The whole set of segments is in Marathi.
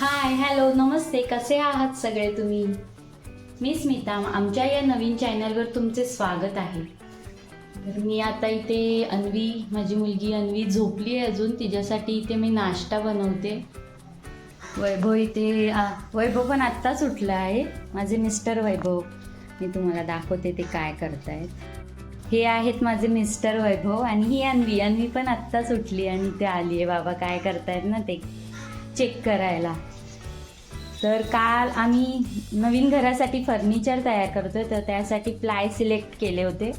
हाय हॅलो नमस्ते कसे आहात सगळे तुम्ही? मी स्मिता आमच्या या नवीन चॅनलवर तुमचे स्वागत आहे. तर मी आता इथे अन्वी माझी मुलगी अन्वी झोपली आहे अजून. तिच्यासाठी इथे मी नाश्ता बनवते. वैभव इथे वैभव पण आत्ताच उठला आहे. माझे मिस्टर वैभव. मी तुम्हाला दाखवते ते काय करतायत. हे आहेत माझे मिस्टर वैभव आणि ही अन्वी. अन्वी पण आत्ताच उठली आणि ते आली आहे. बाबा काय करतायत ना ते? चेक करायला. तर काल आम्ही नवीन घरासाठी फर्निचर तयार करतोय तर त्यासाठी प्लाय सिलेक्ट केले होते.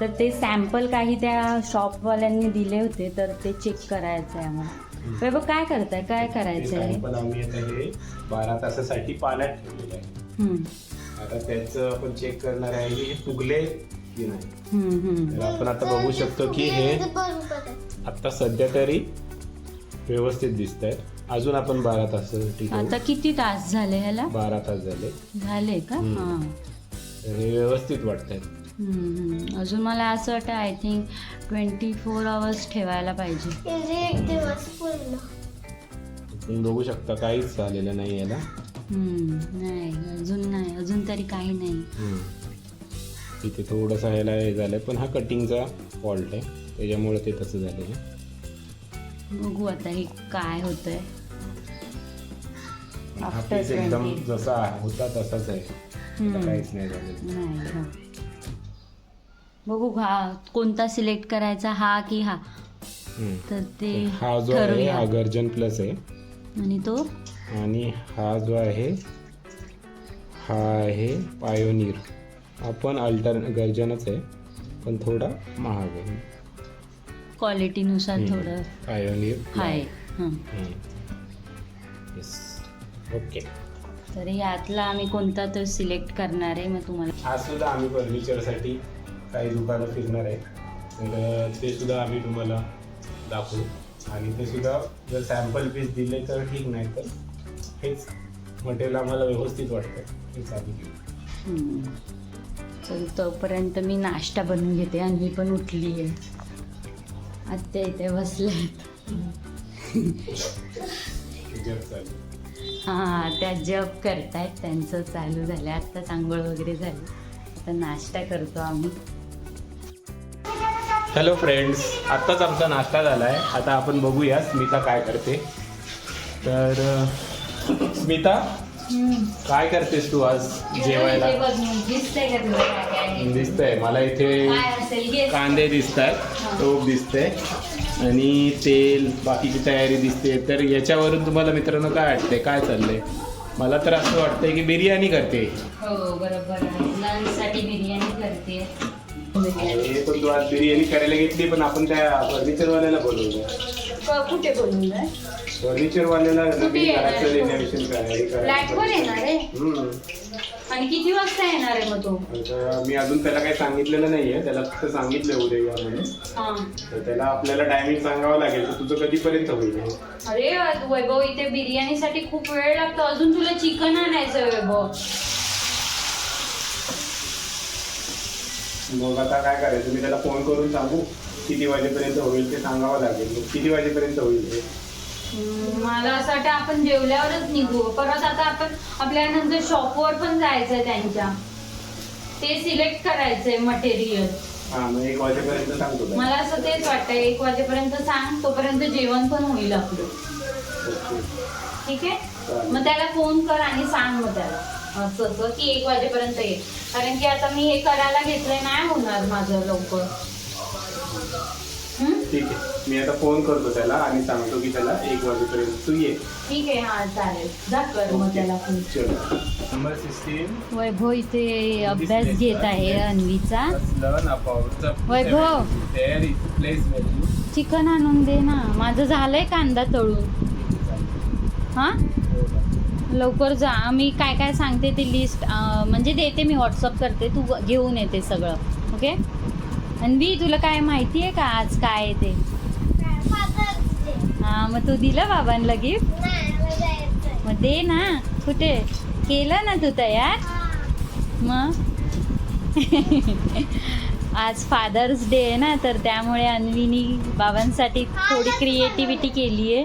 तर ते सॅम्पल काही त्या शॉपवाल्यांनी दिले होते तर ते चेक करायचं आहे आम्हाला. वैभव काय करताय? काय करायचं आहे बारा तासासाठी पाण्यात ठेवलेलं आहे. आता त्याचं आपण चेक करणार आहे की हे फुगले की नाही? आपण आता बघू शकतो की हे आता सध्या तरी व्यवस्थित दिसत आहेत अजून आपण बारा तासासाठी ठेवू. आता किती तास झाले ह्याला? बारा तास झाले. झाले का? हम्म. हां. तर हे व्यवस्थित वाटत आहेत हम्म, हम्म. अजून मला असं वाटतं I think twenty four hours ठेवायला पाहिजे. एक दिवस पूर्ण. तुम्ही बघू शकता काहीच झालेलं नाही याला. हम्म, नाही अजून नाही अजून तरी काही नाही. इथे थोडंसं ह्याला हे झालंय पण हा कटिंगचा फॉल्ट आहे. त्याच्यामुळे ते तसं झालं आहे. बघू आता हे काय होतंय. हा After पीस एकदम 20. जसा होता तसाच आहे. हम्म. काहीच नाही झालं. नाही हा. बघू हा कोणता सिलेक्ट करायचा हा की हा? हम्म. तर ते हा जो आहे ठरवूया. हा गर्जन प्लस आहे. आणि तो? आणि हा जो आहे हा आहे पायोनीर हा पण अल्टर गर्जनच आहे पण थोडा महाग आहे. क्वालिटीनुसार थोडं पायोनीर हाय. हां येस ओके. तर यातला आम्ही कोणता तो सिलेक्ट करणार आहे मग तुम्हाला आज सुद्धा आम्ही फर्निचरसाठी काही दुकानं फिरणार आहे. तर ते सुद्धा आम्ही तुम्हाला दाखवू. आणि ते सुद्धा जर सॅम्पल पीस दिले तर ठीक नाही तर हेच मटेरियल आम्हाला व्यवस्थित वाटतं हेच आम्ही घेऊ. हम्म. चल तोपर्यंत मी नाश्ता बनवून घेते आणि पण उठली आहे. आत्या इथे जग चालू हां त्या जप करतायत त्यांचं चालू झालं आत्ता चांगळ वगैरे झाली. तर नाश्ता करतो आम्ही. हॅलो फ्रेंड्स आत्ताच आमचा नाश्ता झाला आहे आता आपण बघूया स्मिता काय करते. तर स्मिता काय करतेस तू आज जेवायला? दिसतंय? दिसतंय. मला इथे. कांदे दिसत आहेत टोप दिसते आणि तेल बाकीची तयारी दिसते. तर याच्यावरून तुम्हाला मित्रांनो काय वाटते काय चाललंय? मला तर असं वाटतंय की बिर्याणी करते. हो बरोबर आहे. लंचसाठी बिर्याणी करते. पण तू आज बिर्याणी करायला घेतली पण आपण त्या फर्निचरवाल्याला बोलवलं क- कुठे बोलून फर्निचरवाल्याला नवीन येणार? घराचं आहे? रिनोव्हेशन करायला फ्लॅटवर येणार आहे? हम्म. आणि किती वाजता येणार आहे मग तो? आता मी अजून त्याला काही सांगितलेलं नाहीये. त्याला फक्त सांगितलं उद्या या म्हणून. हा. तर त्याला आपल्याला टायमिंग सांगावं लागेल तर तुझं कधीपर्यंत होईल? हे? अरे वैभव इथे बिर्याणीसाठी खूप वेळ लागतो. अजून तुला चिकन आणायचं वैभव. मग आता काय करायचं? मी त्याला फोन करून सांगू किती वाजेपर्यंत होईल ते सांगावं लागेल. मग किती वाजेपर्यंत होईल हे? हम्म, मला असं वाटतं आपण जेवल्यावरच निघू परत आता आपण आपल्या नंतर शॉपवर पण जायचंय त्यांच्या ते सिलेक्ट करायचंय मटेरियल हा मग एक वाजेपर्यंत सांगतो. मला असं तेच वाटतंय एक वाजेपर्यंत सांग तोपर्यंत जेवण पण होईल आपलं ओके. ठीक आहे. मग त्याला फोन कर आणि सांग मग त्याला असं असं की एक वाजेपर्यंत ये कारण की आता मी हे करायला घेतलंय नाही होणार माझं लवकर? ठीक आहे. मी आता फोन करतो त्याला आणि सांगतो की त्याला एक वाजेपर्यंत तू ये. ठीक आहे हा चालेल. जा कर मग त्याला फोन चलो. नंबर सिक्स्टीन वैभव इथे अभ्यास घेत आहे अन्वीचा. Learn about Vaibhav. There is place value chicken आणून दे ना. माझं झालंय कांदा तळून. हा? लवकर जा. मी काय काय सांगते ती लिस्ट म्हणजे देते मी व्हॉट्सअप करते. तू घेऊन येते सगळं. ओके अन्वी तुला काय माहिती आहे का आज काय आहे ते? हा मग तू दिलं बाबांना गिफ्ट मग दे ना. कुठे? केलं ना तू तयार? मग? आज फादर्स डे आहे ना तर त्यामुळे अन्वीनी बाबांसाठी थोडी क्रिएटिव्हिटी केली आहे.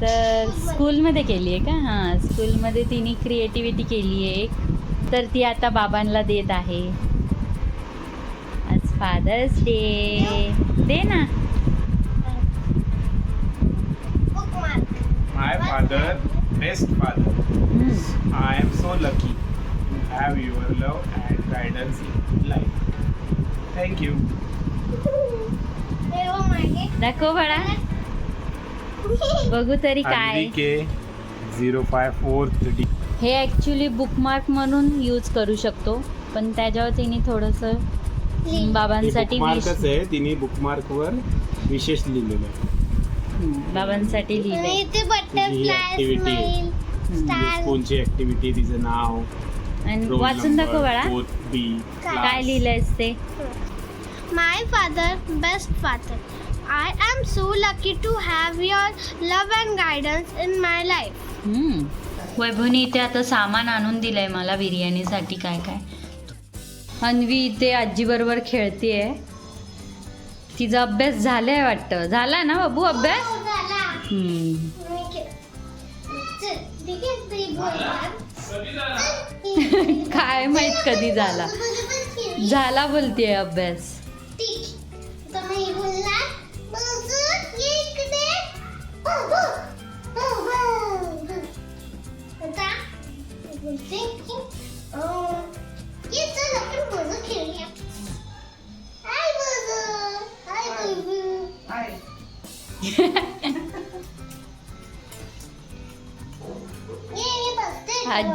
तर स्कूलमध्ये केली आहे का? हां स्कूलमध्ये तिने क्रिएटिव्हिटी केली आहे तर ती आता बाबांना देत आहे. फादर्स डे दे ना. My father best father. I am so lucky to have your love and guidance in life thank you. दाखव बाळा बघू तरी काय K zero five four three हे ॲक्च्युली बुकमार्क म्हणून यूज करू शकतो पण त्याच्यावर तिने थोडंसं. बाबांसाठी बुकमार्कच आहे. तिने बुकमार्क वर विशेष लिहिलेलं आहे. बाबांसाठी लिहिलंय बटरफ्लाय हम्म. स्टार कोणची ऍक्टिव्हिटी तिचं नाव. आणि वाचून दाखव बाळा. काय? लिहिलंयस ते? Father, best father. I am so lucky to have your love and guidance in my life. हम्म. वैभवनी इथे आता सामान आणून दिलंय मला बिर्याणीसाठी. काय काय? अन्वी इथे आजीबरोबर खेळतीये. तिचा अभ्यास झालाय वाटतं. झाला ना बाबू अभ्यास? हो, आहे. काय माहीत कधी झाला. झाला बोलतीये अभ्यास.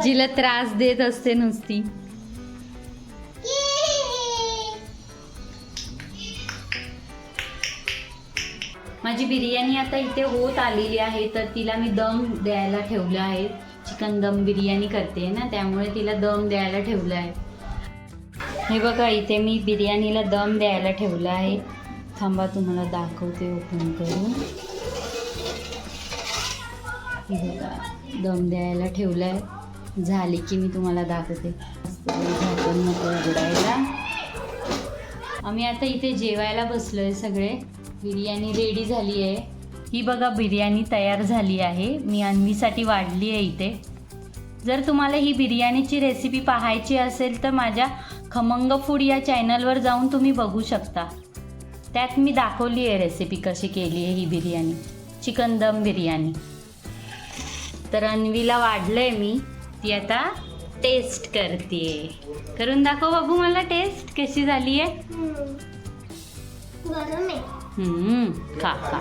आजीला त्रास देत असते नुसती. माझी बिर्याणी आता इथे होत आलेली आहे तर तिला मी दम द्यायला ठेवलं आहे. चिकन दम बिर्याणी करते ना त्यामुळे तिला दम द्यायला ठेवलं आहे. हे बघा इथे मी बिर्याणीला दम द्यायला ठेवलं आहे. थांबा तुम्हाला दाखवते ओपन करून. हे बघा दम द्यायला ठेवलं आहे. झाली की मी तुम्हाला दाखवते. झाकण नको उघडायला. आम्ही आता इथे जेवायला बसलो आहे सगळे. बिर्याणी रेडी झाली आहे. ही बघा बिर्याणी तयार झाली आहे. मी अन्वीसाठी वाढली आहे इथे. जर तुम्हाला ही बिर्याणीची रेसिपी पाहायची असेल तर माझ्या खमंग फूड या चॅनलवर जाऊन तुम्ही बघू शकता. त्यात मी दाखवली आहे रेसिपी कशी केली आहे ही बिर्याणी. चिकन दम बिर्याणी. तर अन्वीला वाढलं आहे मी. ती आता टेस्ट करते करून दाखव बाबू मला टेस्ट कशी झाली आहे. खा खा.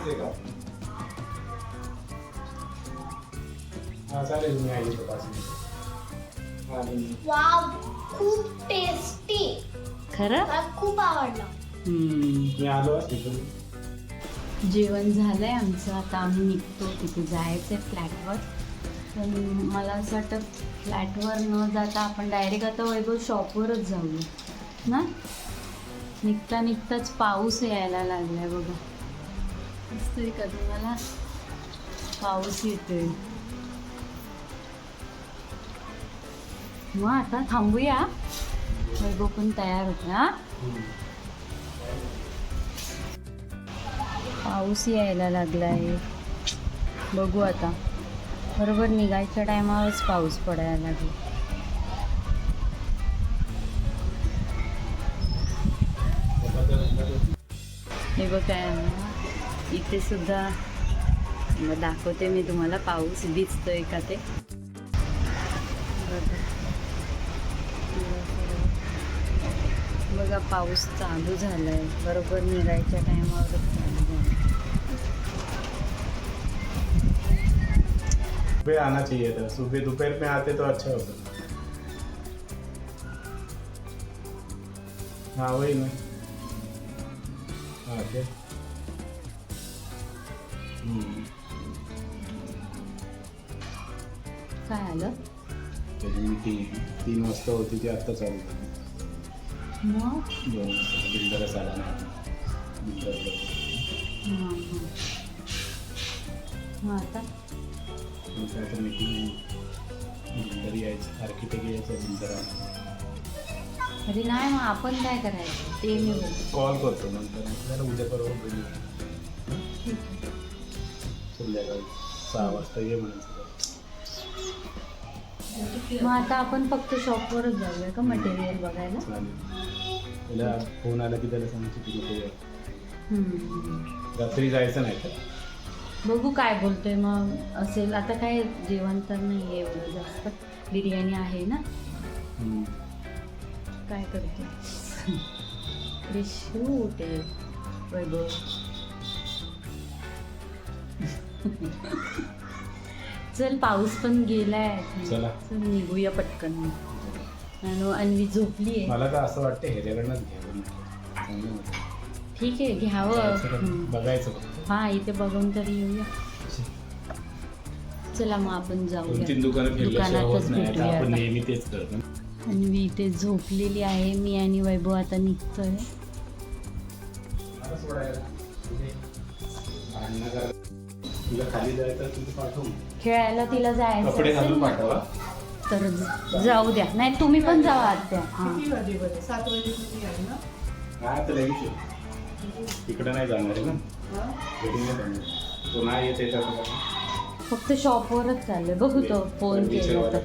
हा खूप टेस्टी खरं? खूप आवडलं. जेवण झालंय आमचं आता आम्ही निघतो. तिथे जायचं आहे फ्लॅटवर पण मला असं वाटतं फ्लॅटवर न जाता आपण डायरेक्ट आता वैभव शॉपवरच जाऊया. ना? निघता निघताच पाऊस यायला लागलाय बघा. तरी कधी मला पाऊस येतोय. मग आता थांबूया. वैभव पण तयार होते हा? पाऊस यायला लागला आहे बघू आता. बरोबर निघायच्या टायमावरच पाऊस पडायला लागला. हे बघा इथे सुद्धा मग दाखवते मी तुम्हाला पाऊस भिजतोय का ते. बघा. बघा पाऊस चालू झालाय. बरोबर निघायच्या टायमावर सुबह आना चाहिए था। सुबह दोपहर में आते तो अच्छा होता। हाँ वही ना। हाँ क्या आलं? त्याची मीटिंग तीन वाजता होती ती आत्ता चालू झाली मग? दोन वाजता. बिल्डरच आला नाही. बिल्डर मग आता? मग काय तर मीटिंग बिल्डर यायचं आर्किटेक्ट यायचं आला अरे नाही मग आपण काय करायचं? ते मी बोलते. कॉल करतो नंतर. आपल्याला उद्या परवा बोलू. संध्याकाळी सहा वाजता ये म्हणायचं मग आता आपण फक्त शॉपवरच जाऊया का मटेरियल बघायला? चालेल. त्याला फोन आला की त्याला सांगायचं की नको यायला. हम्म. रात्री जायचं नाही तर. बघू काय बोलतोय मग असेल. आता काय जेवण तर नाही आहे एवढं जास्त. बिर्याणी आहे ना. काय करतो? आहे वैभव चल पाऊस पण गेलाय. चला. चल निघूया पटकन. आणि अन्वी झोपली आहे मला तर असं वाटतं घ्यावं. ठीक आहे घ्यावं. बघायचं हा इथे बघून तरी येऊया. चला मग आपण जाऊया. होत दुकानातच भेटूया आणि मी इथे झोपलेली आहे. मी आणि वैभव आता निघतोय. खेळायला तिला जायचं तर जाऊ द्या. नाही तुम्ही पण जावा आत्या. हा. लगेच ये. तिकडं नाही जाणार आहे ना? घरी नाही जाणार तो नाही येते तर फक्त शॉपवरच चाललंय. बघू तो फोन केला तर.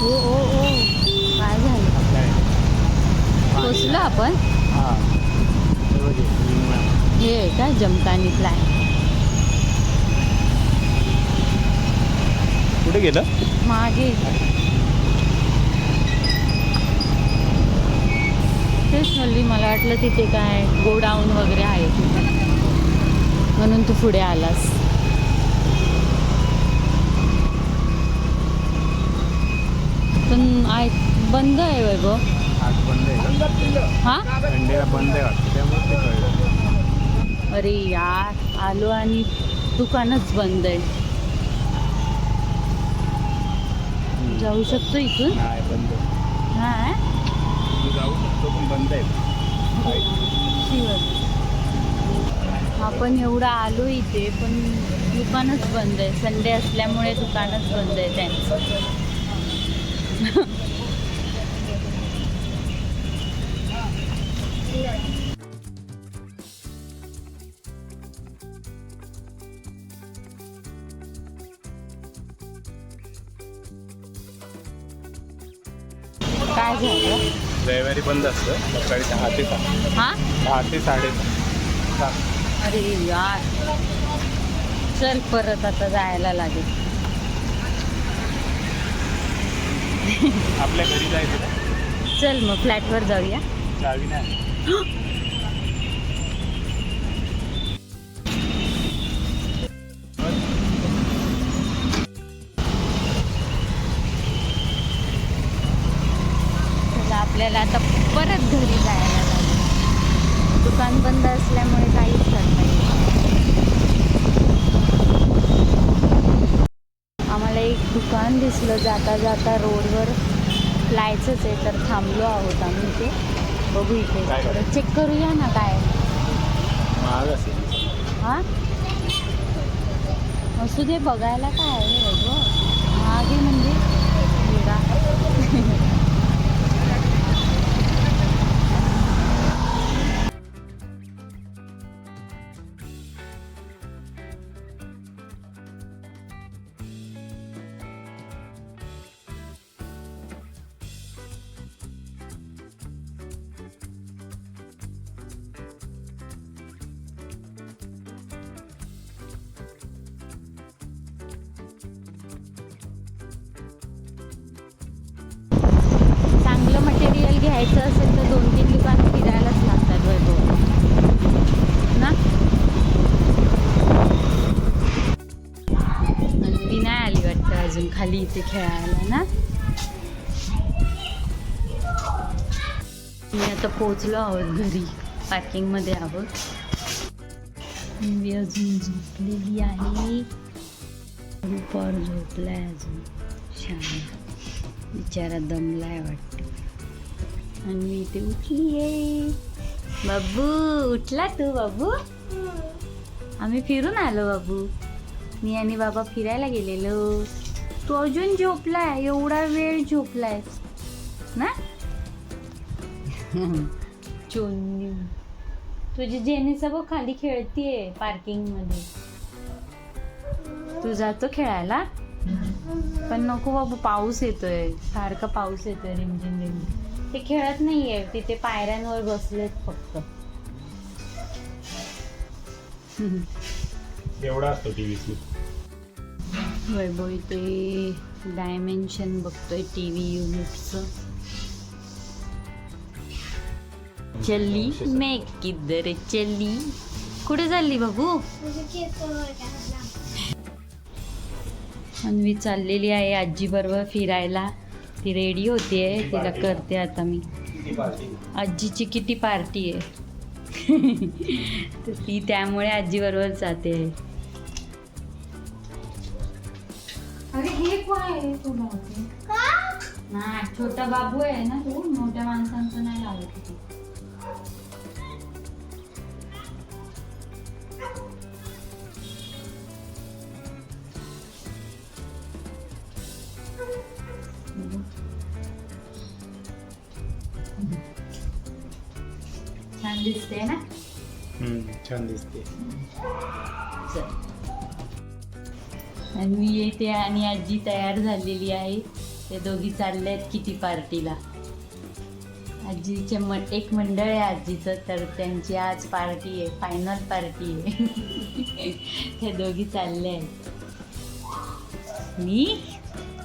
हो हो हो काय झालं? पोचलो आपण? हे. आहे का जमतानीतला आहे कुठे गेलं? मागे. तेच म्हणली मला वाटलं तिथे काय गोडाऊन वगैरे आहे. तिथे म्हणून तू पुढे आलास. पण आय बंद आहे वैभव. हा? बंद आहे अरे यार आलो आणि दुकानच बंद आहे. जाऊ शकतो इथून. हा? तू शकतो पण बंद आहे शिवर आपण एवढं आलो इथे पण दुकानच बंद आहे. संडे असल्यामुळे दुकानच बंद आहे त्यांचं. बंद असतं. सकाळी दहा ते सात हा? दहा ते साडेसात अरे यार. चल परत आता जायला लागेल. आपल्या घरी जायचं चल मग फ्लॅटवर जाऊया. चावी नाही चला आपल्याला आता परत घरी जायला लागेल दुकान बंद असल्यामुळे काहीच करता येत नाही. आम्हाला दुकान दिसलं. जाता जाता रोडवर जायचंच आहे तर थांबलो आहोत आम्ही इथे. बघू इथे. चेक करूया ना काय. महाग हा? असू दे बघायला काय आहे गं. मागे म्हणजे. घ्यायचं असेल तर दोन तीन ठिकाणं फिरायलाच लागतात वैभव ना? ती नाही आली वाटतं अजून खाली इथे खेळायला ना? मी आता पोचलो आहोत घरी पार्किंगमध्ये आहोत. मी अजून झोपलेली आहे. रूपावर झोपलाय अजून. छान बिचारा दमलाय वाटतं. आणि मी इथे उठली बाबू उठला तू बाबू आम्ही फिरून आलो बाबू मी आणि बाबा फिरायला गेलेलो तू अजून झोपलाय एवढा वेळ झोपलाय ना चोन्नी तुझी जेनिसा बघ खाली खेळतीये पार्किंगमध्ये तू जातो खेळायला पण नको बाबू पाऊस येतोय सारखा पाऊस येतोय रिमझिम रिमझिम ते खेळत नाहीये तिथे पायऱ्यांवर बसलेत फक्त. एवढा असतो टी व्ही वैभव इथे डायमेन्शन बघतोय टी व्ही युनिटचं चल्ली मैं किधर चल्ली कुठे चालली बाबू? अन्वी चाललेली आहे आजी बरोबर फिरायला. ती रेडी होतीये तिला करते आता मी. आजीची किती पार्टी आहे? तर ती त्यामुळे आजी बरोबर जाते. अरे हे काय आहे? छोटा बाबू आहे ना तू मोठ्या माणसांचं नाही लावत. छान दिसते ना? छान दिसते. चल. आणि मी येते आणि आजी तयार झालेली आहे. ते दोघी चालले आहेत किती पार्टीला. आजीचे म एक मंडळ आहे आजीचं तर त्यांची आज पार्टी आहे फायनल पार्टी आहे. ते दोघी चालले आहेत. मी?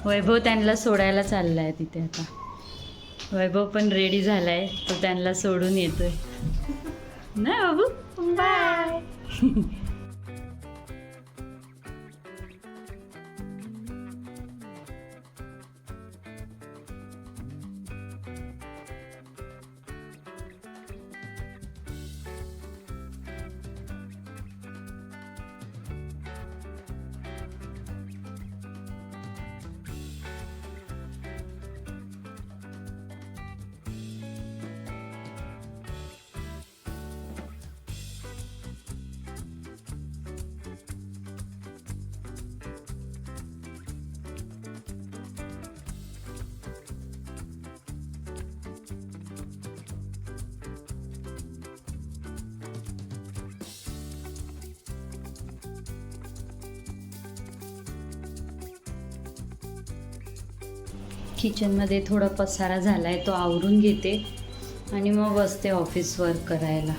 वैभव त्यांना सोडायला चाललाय तिथे आता. वैभव पण रेडी झालाय. तो त्यांना सोडून येतोय. ना बाबू? बाय किचनमध्ये थोडा पसारा झाला आहे तो आवरून घेते. आणि मग बसते ऑफिस वर्क करायला.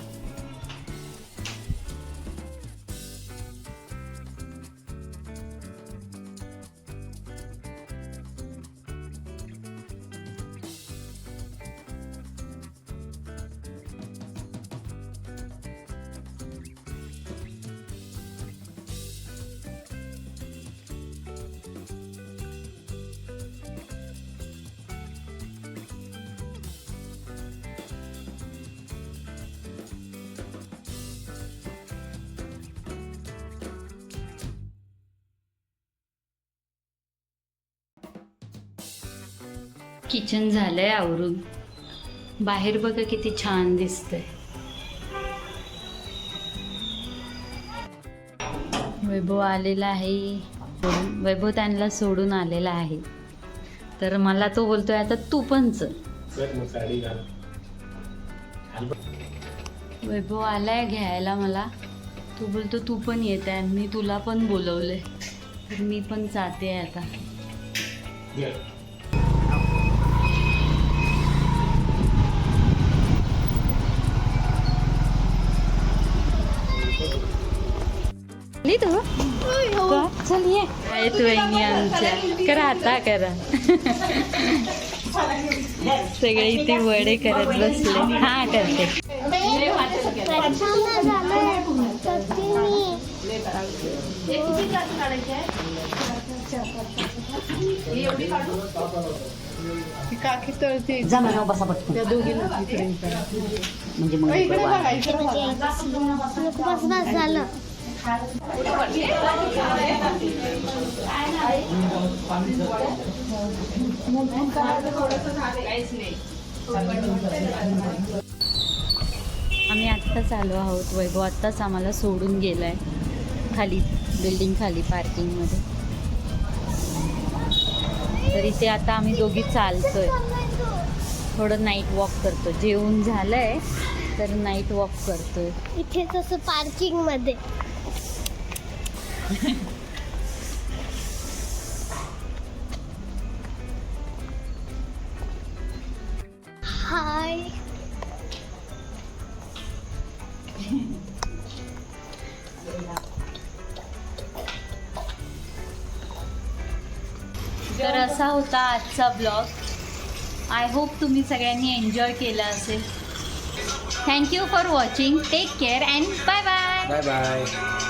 किचन झालंय आवरून. बाहेर बघा किती छान दिसतंय. वैभव आलेला आहे. वैभव त्यांना सोडून आलेला आहे. तर मला तो बोलतोय आता तू पण चल. वैभव आलाय घ्यायला मला. तू बोलतो तू पण येत आहे मी तुला पण बोलवलंय. तर मी पण जाते आता. तू? का? चल ये आहेत वहिनी आमच्या करा आता करा. सगळे इथे वडे करत बसले. हा करते. काकी तळते. जा म्हणा बसा पटकन. त्या दोघींना इकडे म्हणजे मग इकडे बघा इकडे बस बस झालं. आम्ही आत्ताच आलो आहोत वैभव. आत्ताच आम्हाला सोडून गेलाय खाली बिल्डिंग खाली पार्किंगमध्ये तर इथे आता आम्ही दोघी चालतोय. थोडं नाईट वॉक करतो जेवून झालंय तर नाईट वॉक करतोय. इथेच असं पार्किंगमध्ये. हाय तर असा होता आजचा ब्लॉग आय होप तुम्ही सगळ्यांनी एन्जॉय केला असेल. Thank you for watching take care and bye bye bye bye